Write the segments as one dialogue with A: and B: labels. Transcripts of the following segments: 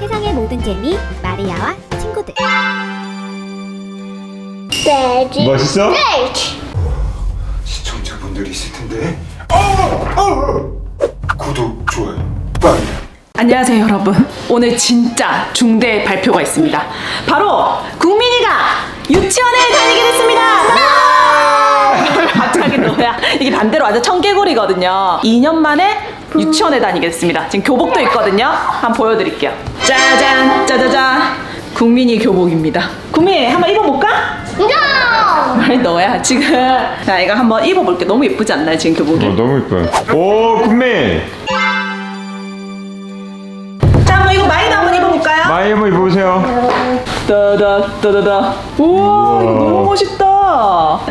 A: 세상의 모든 재미 마리아와 친구들
B: 돼지
C: 멋있어?
B: 돼지
C: 시청자분들이 있을 텐데. 어! 어! 구독, 좋아요, 빨리.
D: 안녕하세요 여러분 오늘 진짜 중대 발표가 있습니다 바로 국민이가 유치원에 다니게 됐습니다 갑자기 너야 이게 반대로 완전 청개구리거든요 2년 만에 유치원에 다니게 됐습니다 지금 교복도 있거든요 한번 보여드릴게요 짜잔 짜자잔 국민이 교복입니다 국민 한번 입어볼까?
B: No
D: 아니 너야 지금 자 이거 한번 입어볼게 너무 예쁘지 않나요 지금 교복이?
C: 어, 너무 이뻐요. 오, 군민!
D: 자 한번 이거 마이도 한번 입어볼까요?
C: 마이 한번 입어보세요.
D: 따다 따다다 우와 이거 너무 멋있다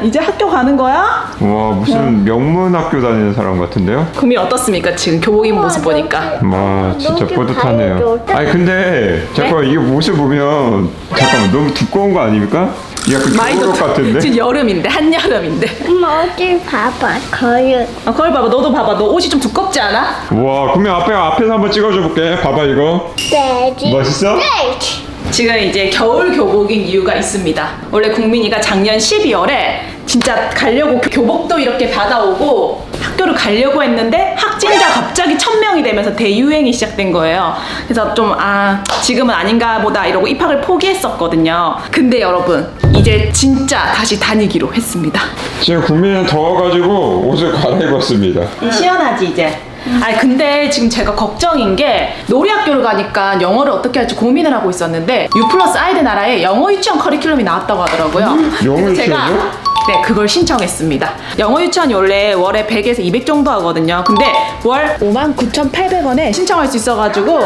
D: 이제 학교 가는 거야?
C: 와, 무슨 명문 학교 다니는 사람 같은데요?
D: 구미 어떻습니까 지금 교복 입은 모습 보니까
C: 와, 진짜 뿌듯하네요. 아니, 근데, 잠깐만, 이게 옷을 보면, 잠깐만, 너무 두꺼운 거 아닙니까? 이 약간 겨울옷 같은데?
D: 지금 여름인데 한여름인데
B: 엄마 어디 봐봐 거유
D: 아 거울 봐봐 너도 봐봐 너 옷이 좀 두껍지 않아?
C: 와, 군민 앞에, 앞에서 한번 찍어줘 볼게. 봐봐, 이거.
B: 돼지
C: 멋있어?
B: 돼지
D: 지금 이제 겨울 교복인 이유가 있습니다 원래 국민이가 작년 12월에 진짜 가려고 교- 교복도 이렇게 받아오고 학교를 가려고 했는데 확진자 갑자기 1000명이 되면서 대유행이 시작된 거예요 그래서 좀 아 지금은 아닌가 보다 이러고 입학을 포기했었거든요 근데 여러분 이제 진짜 다시 다니기로 했습니다
C: 지금 국민은 더워가지고 옷을 갈아입었습니다.
D: 시원하지 이제. 아니 근데 지금 제가 걱정인 게 놀이학교를 가니까 영어를 어떻게 할지 고민을 하고 있었는데 U 플러스 아이들 나라에 영어 유치원 커리큘럼이 나왔다고 하더라고요.
C: 영어
D: 그래서 제가
C: 유치원이요?
D: 네 그걸 신청했습니다. 영어 유치원이 원래 월에 100에서 200 정도 하거든요. 근데 월 59,800원에 신청할 수 있어가지고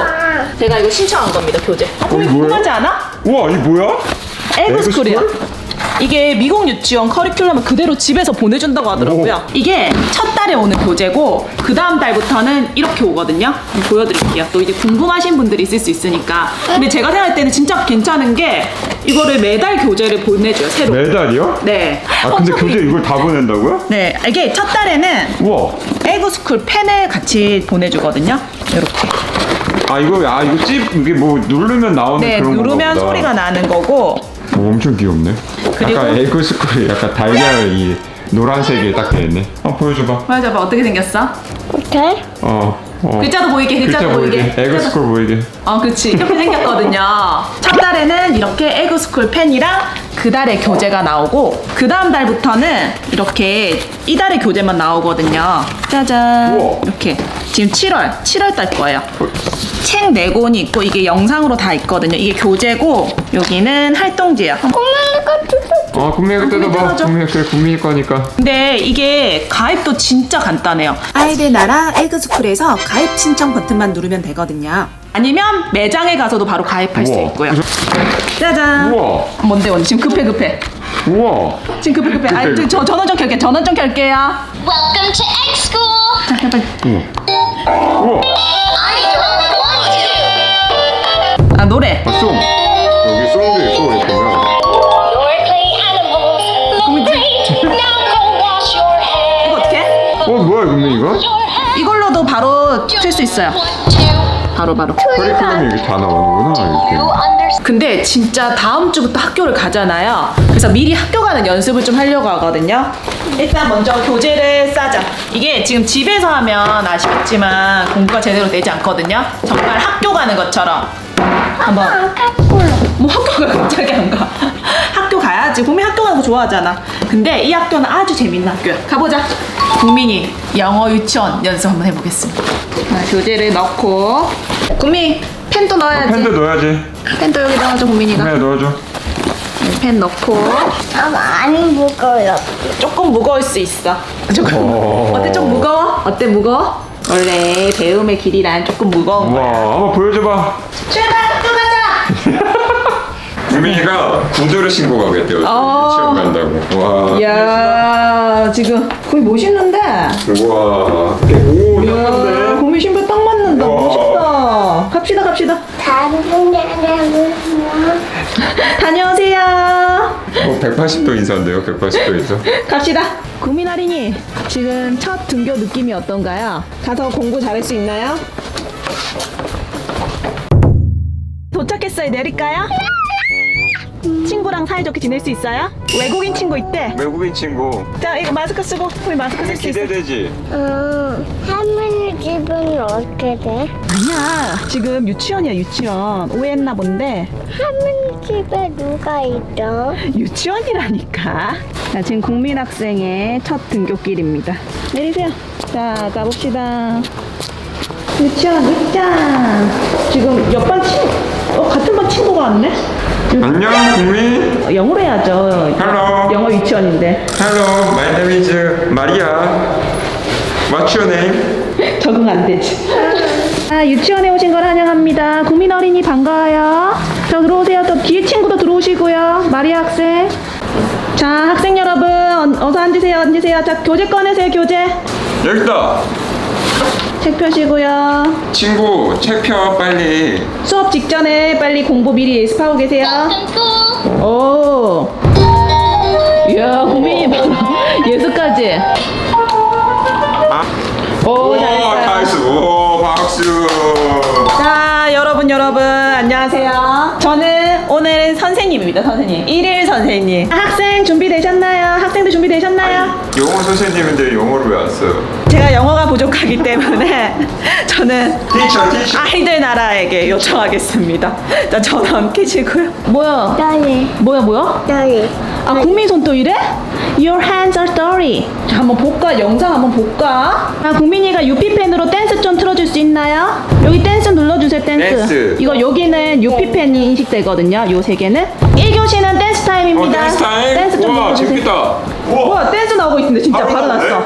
D: 제가 이거 신청한 겁니다 교재. 어,
C: 뭐예요?
D: 궁금하지 않아?
C: 우와, 이 뭐야?
D: 에그스쿨이야.
C: 에그스쿨?
D: 이게 미국 유치원 커리큘럼을 그대로 집에서 보내준다고 하더라고요. 이게 첫 달에 오는 교재고 그 다음 달부터는 이렇게 오거든요. 한번 보여드릴게요. 또 이제 궁금하신 분들이 있을 수 있으니까. 근데 제가 생각할 때는 진짜 괜찮은 게 이거를 매달 교재를 보내줘요. 새로.
C: 매달이요?
D: 네.
C: 아, 근데 교재 이걸 다 보낸다고요?
D: 네. 이게 첫 달에는
C: 우와.
D: 에그스쿨 펜을 같이 보내주거든요. 이렇게.
C: 아 이거 아 이거 찝 이게 뭐 누르면 나오는
D: 네.
C: 그런 건가
D: 누르면
C: 보다.
D: 소리가 나는 거고.
C: 오, 엄청 귀엽네.
D: 그리고-
C: 약간 에그스쿨이 약간 달걀 이 노란색이 딱 되어있네. 한 보여줘봐.
D: 맞아 봐. 어떻게 생겼어?
B: 오케이
C: 어. 어.
D: 글자도 보이게, 글자도 보이게.
C: 에그스쿨 보이게.
D: 어, 그치. 이렇게 생겼거든요. 첫 달에는 이렇게 에그스쿨 펜이랑 그 달에 교재가 나오고, 그 다음 달부터는 이렇게 이 달의 교재만 나오거든요. 짜잔.
C: 우와.
D: 이렇게. 지금 7월, 7월 달 거예요. 책 네 권이 있고, 이게 영상으로 다 있거든요. 이게 교재고, 여기는 활동지예요.
B: 엄마가 뜯
C: 어어 국민이 뜯어봐.
D: 뜯어줘.
C: 국민 그래 국민이 거니까.
D: 근데 이게 가입도 진짜 간단해요.
E: 아이들 나라 에그스쿨에서 가입 신청 버튼만 누르면 되거든요.
D: 아니면 매장에 가서도 바로 가입할 수
C: 우와.
D: 있고요. 짜잔.
C: 우와.
D: 뭔데, 언니? 지금 급해, 급해.
C: 우와.
D: 지금 급해 급해. 아, 저, 저 전원 좀 켤게. 전원 좀 켤게요.
B: Welcome to Egg School
D: 자, 빨리.
C: 우와.
B: I don't want to
D: 아 노래.
C: 아 송.
D: 바로 틀 수 있어요. 바로 바로.
C: 커리큘럼이 이렇게 다 나오는구나 이렇게.
D: 근데 진짜 다음 주부터 학교를 가잖아요. 그래서 미리 학교 가는 연습을 좀 하려고 하거든요. 일단 먼저 교재를 싸자. 이게 지금 집에서 하면 아시겠지만 공부가 제대로 되지 않거든요. 정말 학교 가는 것처럼 한번 뭐 학교가 갑자기 안 가. 학교 가야지. 국민 학교 가는 거 좋아하잖아. 근데 이 학교는 아주 재밌는 학교야. 가보자. 국민이 영어 유치원 연습 한번 해보겠습니다. 자, 교재를 넣고 국민 펜도 넣어야지.
C: 펜도 넣어야지.
D: 펜도 여기 넣어줘 국민이가.
C: 국민아 넣어줘.
D: 네, 펜 넣고
B: 아 많이 무거워요
D: 조금 무거울 수 있어. 조금
C: 어.
D: 어때 좀 무거워? 어때 무거워? 원래 배움의 길이란 조금 무거운 거야.
C: 우와 한번 보여줘봐.
D: 출발 가자.
C: 유민이가 구두를 신고 가겠대요.
D: 어.
C: 유치원 간다고. 와.
D: 이야 지금 거의 멋있는데.
C: 우와. 오,
D: 이야
C: 닦는데?
D: 국민 신발 딱 맞는다.
C: 우와.
D: 멋있다. 갑시다 갑시다.
B: 다른
D: 다녀오세요.
C: 어, 180도 인사인데요, 180도 인사.
D: 갑시다. 국민 할인이 지금 첫 등교 느낌이 어떤가요? 가서 공부 잘할 수 있나요? 알겠어요. 내릴까요? 친구랑 사이좋게 지낼 수 있어요? 외국인 친구 있대.
C: 외국인 친구
D: 자, 이거 마스크 쓰고 우리 마스크 쓸 수 있어.
C: 기대되지?
B: 어, 할머니 집은 어떻게 돼?
D: 아니야. 지금 유치원이야, 유치원. 오해했나 본데.
B: 할머니 집에 누가 있어?
D: 유치원이라니까. 자, 지금 국민학생의 첫 등교길입니다. 내리세요. 자, 가봅시다. 유치원 입장. 지금 옆반 친, 어, 같은 반 친구가 왔네?
C: 안녕 국민
D: 어, 영어로 해야죠.
C: Hello.
D: 영어 유치원인데.
C: Hello my name is Maria What's your name?
D: 적응 안 되지. 아, 유치원에 오신 걸 환영합니다. 국민 어린이 반가워요. 저 들어오세요. 또 뒤에 친구도 들어오시고요. 마리아 학생. 자, 학생 여러분, 어- 어서 앉으세요. 앉으세요. 자, 교재 꺼내세요. 교재.
C: 여기다
D: 책 펴시고요.
C: 친구 책 펴 빨리
D: 수업 직전에 빨리 공부 미리 예습하고 계세요. 오. 이야, 국민이 바로 예습까지. 오,
C: 오
D: 잘했어요.
C: 나이스 오 박수
D: 자, 여러분, 여러분, 안녕하세요. 선생님입니다, 선생님. 일일 선생님. 학생 준비되셨나요? 학생들 준비되셨나요?
C: 영어 선생님인데 영어를 왜 왔어요?
D: 제가 영어가 부족하기 때문에 저는
C: 티처 티처
D: 아이들 나라에게 요청하겠습니다. 자, 전원 켜시고요. 뭐야?
B: 너희,
D: 뭐야, 뭐야?
B: 너희.
D: 아, 국민 손또 이래? Your hands are dirty. 자, 한번 볼까? 영상 한번 볼까? 아, 국민이가 유피펜으로 댄스 좀 틀어줄 수 있나요? 여기 댄스 눌러주세요, 댄스.
C: 댄스.
D: 이거 여기는 유피펜이 인식되거든요, 요 세 개는. 1교시는 댄스
C: 어
D: 타임입니다.
C: 댄스 타임?
D: 댄스 좀
C: 우와. 재밌다 우와
D: 우와, 댄스 나오고 있는데 진짜
C: 바로
D: 바로
C: 나오네.
D: 났어.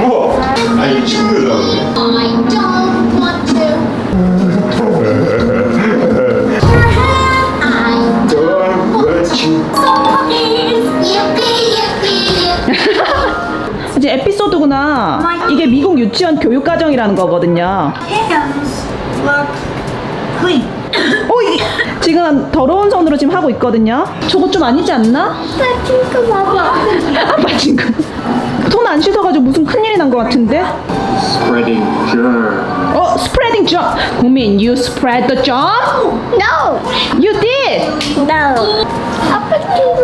C: 우와 아니 친구들 나오네
B: I don't want to. I
C: Don't let you
B: is yippee yippee yippee.
D: 이제 에피소드구나. 이게 미국 유치원 교육 과정이라는 거거든요. 어, 이, 지금 더러운 손으로 지금 하고 있거든요. 저거 좀 아니지 않나?
B: 친구 봐봐.
D: 아빠 지금 손안 씻어가지고 무슨 큰일이 난 것 같은데?
F: spreading germ.
D: 어, spreading germ. 국민, you spread the germ?
B: No,
D: You did.
B: no. 아빠 친구.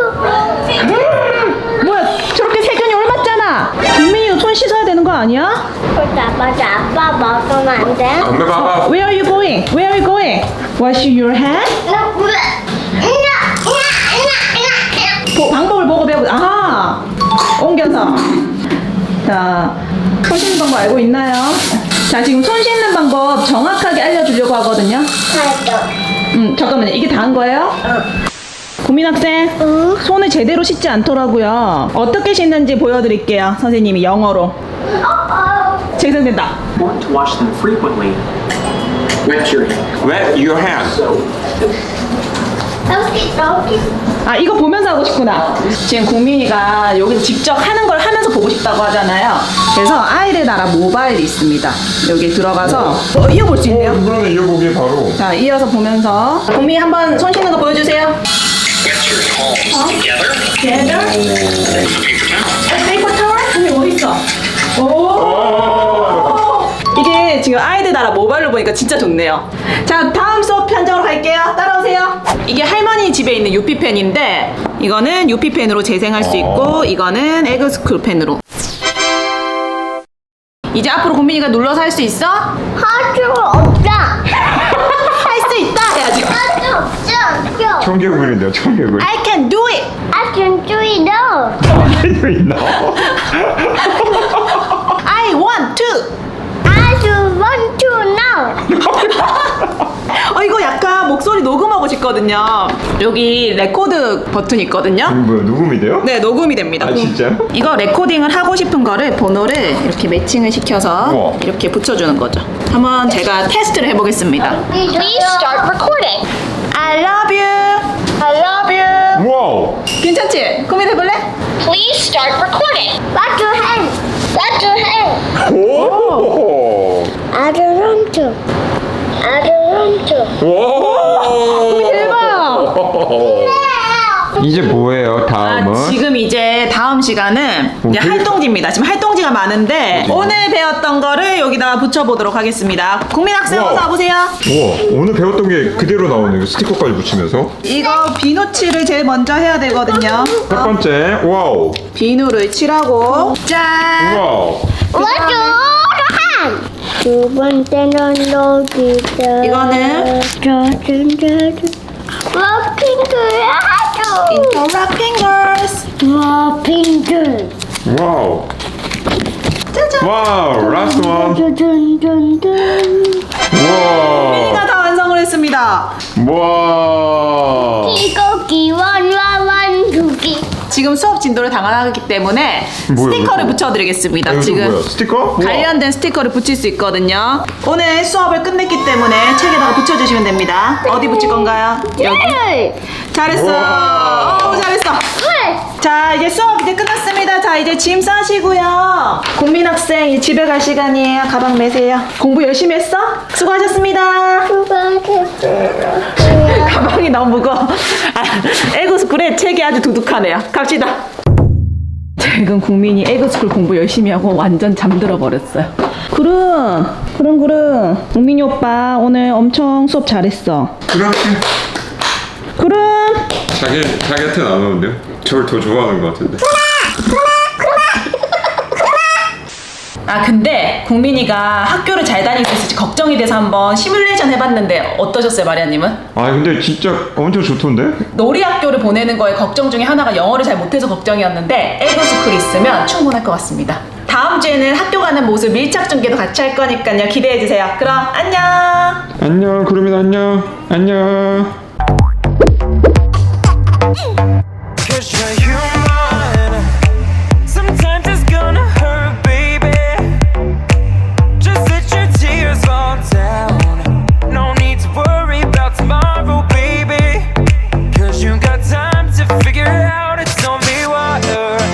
D: 아니야?
B: 맞아, 맞아. 아빠 먹으면 안 돼?
C: 안돼 봐봐
D: Where are you going? Where are you going? Wash your hand? 보- 방법을 보고 배우. 아하. 옮겨서. 자, 손 씻는 방법 알고 있나요? 자, 지금 손 씻는 방법 정확하게 알려주려고 하거든요. 음, 잠깐만요. 이게 다 한 거예요? 국민 학생, 손을 제대로 씻지 않더라고요. 어떻게 씻는지 보여드릴게요. 선생님이 영어로. 재생된다.
F: Want to wash them frequently. Wet your hand.
C: Wet your hand.
D: 아 이거 보면서 하고 싶구나 지금 국민이가 여기서 직접 하는 걸 하면서 보고 싶다고 하잖아요 그래서 아이들 나라 모바일이 있습니다 여기 들어가서 어, 이어 볼 수 있네요
C: 그러면 이거 보기 바로
D: 자 이어서 보면서 국민이 한번 손 씻는 거 보여주세요 together 페이퍼 타월? 국민 어디 있어? 오 이게 지금 아이들 나라 모바일로 보니까 진짜 좋네요. 자, 다음 수업 현장으로 갈게요. 따라오세요. 이게 할머니 집에 있는 유피펜인데 이거는 유피펜으로 재생할 수 있고 이거는 에그스쿨 펜으로. 이제 앞으로 국민이가 눌러서 할 수 있어?
B: 할 수 없다.
D: 할 수 있다 해야지.
B: 없어.
C: 청개구리인데요 청개구리
D: I can do it.
B: I can do it now.
C: 왜 있나?
D: I want to.
B: I do want to now.
D: 어 이거 약간 목소리 녹음하고 싶거든요. 여기 레코드 버튼 있거든요.
C: 뭐야 녹음이 돼요?
D: 네, 녹음이 됩니다.
C: 아, 진짜요?
D: 이거 레코딩을 하고 싶은 거를 번호를 이렇게 매칭을 시켜서
C: 우와.
D: 이렇게 붙여주는 거죠. 한번 제가 테스트를 해보겠습니다.
B: Please start recording.
D: I love you. I love you.
C: 와우
D: 괜찮지? 고민해볼래?
B: Please start recording. Clap your hands. Clap your hands.
C: 오
B: I don't want to. I don't want to.
C: 와
D: 대박.
C: 이제 뭐예요? 다음은
D: 아, 지금 이제 다음 시간은
C: 오,
D: 이제
C: 되게
D: 활동지입니다. 지금 활동지가 많은데? 오늘 배웠던 거를 여기다 붙여보도록 하겠습니다. 국민 학생
C: 우와.
D: 어서 와보세요.
C: 우와 오늘 배웠던 게 그대로 나오네. 스티커까지 붙이면서.
D: 이거 비누 칠을 제일 먼저 해야 되거든요.
C: 첫 번째 와우
D: 비누를 칠하고 짠.
C: 와우.
B: 두 번째는 여기다
D: 이거는
B: 짜잔짜잔 워핑글 하죠
D: 인터라핑 걸스.
B: 워핑글
C: 와우. 와우. 라스트 원.
B: 짠짠짠짠
C: 와우.
D: 가다 완성을 했습니다.
C: 와.
B: 이거 두기
D: 지금 수업 진도를 당하기 때문에
C: 뭐야,
D: 스티커를
C: 이거?
D: 붙여드리겠습니다.
C: 아, 이거
D: 지금
C: 뭐야? 스티커? 우와.
D: 관련된 스티커를 붙일 수 있거든요. 오늘 수업을 끝냈기 때문에 책에다가 붙여주시면 됩니다. 어디 붙일 건가요? 여기. 잘했어.
C: 우와.
D: 어우 잘했어. 자 이제 수업 이제 끝났습니다. 자 이제 짐 싸시고요. 국민 학생 이제 집에 갈 시간이에요. 가방 매세요. 공부 열심히 했어? 수고하셨습니다. 가방이 너무 무거워. 아, 에 그스쿨에 책이 아주 두둑하네요. 갑시다. 최근 국민이 에그스쿨 공부 열심히 하고 완전 잠들어 버렸어요. 구름, 구름, 구름. 국민이 오빠 오늘 엄청 수업 잘했어.
C: 그렇게
D: 구름.
C: 자기 자기한테는 안 오는데요? 저를 더 좋아하는 것 같은데.
D: 아 근데 국민이가 학교를 잘 다니고 있을지 걱정이 돼서 한번 시뮬레이션 해봤는데 어떠셨어요, 마리아님은?
C: 아 근데 진짜 엄청 좋던데?
D: 놀이 학교를 보내는 거에 걱정 중에 하나가 영어를 잘 못해서 걱정이었는데 에그스쿨 있으면 충분할 것 같습니다. 다음 주에는 학교 가는 모습 밀착 중계도 같이 할 거니까요. 기대해 주세요. 그럼 안녕.
C: 안녕 구름이 안녕 안녕.
G: Cause you're